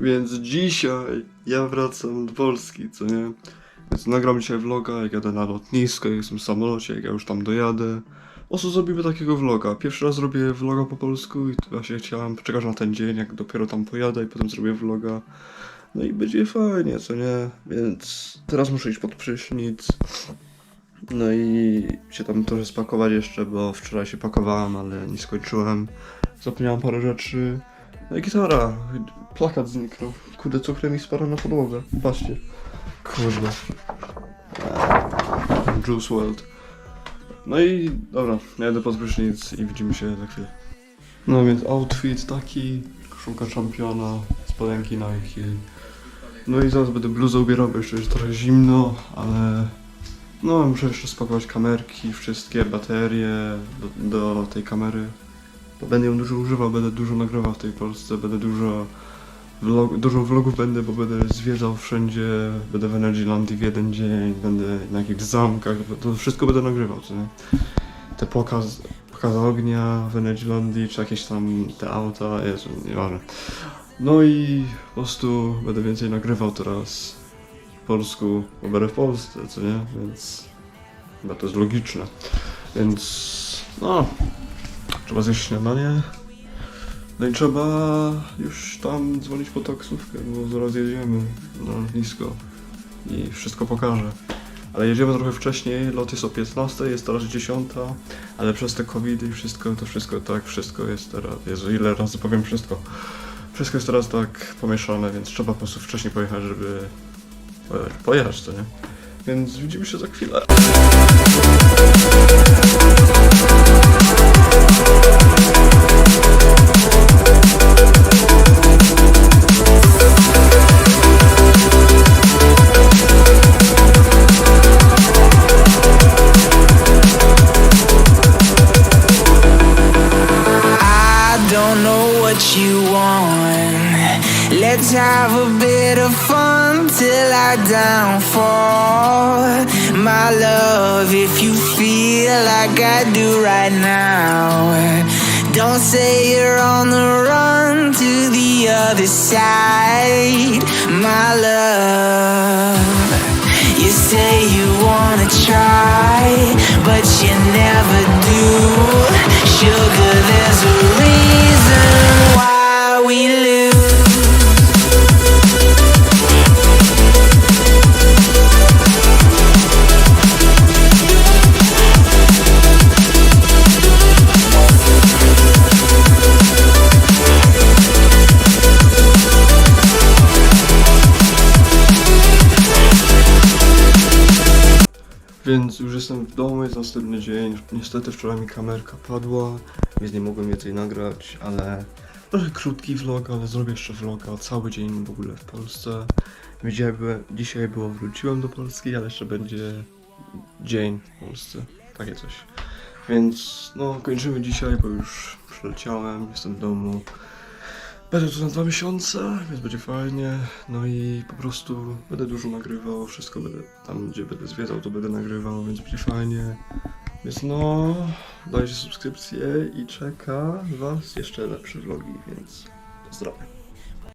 Więc dzisiaj ja wracam do Polski, co nie? Więc nagram dzisiaj vloga, jak jadę na lotnisko, jak jestem w samolocie, jak ja już tam dojadę. Po co zrobimy takiego vloga? Pierwszy raz zrobię vloga po polsku i właśnie chciałem poczekać na ten dzień, jak dopiero tam pojadę i potem zrobię vloga. No i będzie fajnie, co nie? Więc teraz muszę iść pod prysznic. No i się tam trochę spakować jeszcze, bo wczoraj się pakowałem, ale nie skończyłem. Zapomniałem parę rzeczy. Gitara. Plakat zniknął. Kurde, cukrem mi spadł na podłogę. Patrzcie. Kurde. Juice WRLD. No i dobra, ja jadę pod prysznic i widzimy się za chwilę. No więc outfit taki, koszulka czampiona, spodenki Nike. No i zaraz będę bluzę ubierał, bo jeszcze jest trochę zimno, ale no muszę jeszcze spakować kamerki, wszystkie baterie do, do tej kamery. Będę ją dużo używał, będę dużo nagrywał w tej Polsce, będę dużo vlog, dużo vlogów będę, bo będę zwiedzał wszędzie, będę w Energylandii w jeden dzień, będę na jakichś zamkach, to wszystko będę nagrywał, co nie? Te pokaz, pokaz ognia w Energylandii, czy jakieś tam te auta, Jezu, nieważne. No i po prostu będę więcej nagrywał teraz w polsku, bo będę w Polsce, co nie? Więc chyba to jest logiczne. Więc no, trzeba zjeść śniadanie. No i trzeba już tam dzwonić po taksówkę, bo zaraz jedziemy na lotnisko i wszystko pokażę. Ale jedziemy trochę wcześniej, lot jest o 15, jest teraz 10, ale przez te covidy i wszystko, to wszystko tak, wszystko jest teraz, Jezu, ile razy powiem wszystko. Wszystko jest teraz tak pomieszane, więc trzeba po prostu wcześniej pojechać, żeby e, pojechać, co nie? Więc widzimy się za chwilę. Let's have a bit of fun till I downfall. My love, if you feel like I do right now, don't say you're on the run to the other side. My love, you say you wanna try, but you never do. Sugar, there's a Więc już jestem w domu, jest następny dzień. Niestety wczoraj mi kamerka padła, więc nie mogłem więcej nagrać, ale trochę krótki vlog, ale zrobię jeszcze vloga, cały dzień w ogóle w Polsce. Dzisiaj, byłem, dzisiaj było, wróciłem do Polski, ale jeszcze będzie dzień w Polsce, takie coś. Więc no, kończymy dzisiaj, bo już przyleciałem, jestem w domu. Będę tu na dwa miesiące, więc będzie fajnie. No i po prostu będę dużo nagrywał, wszystko będę tam, gdzie będę zwiedzał, to będę nagrywał, więc będzie fajnie. Więc no, dajcie subskrypcję i czeka Was jeszcze lepsze vlogi, więc pozdrawiam.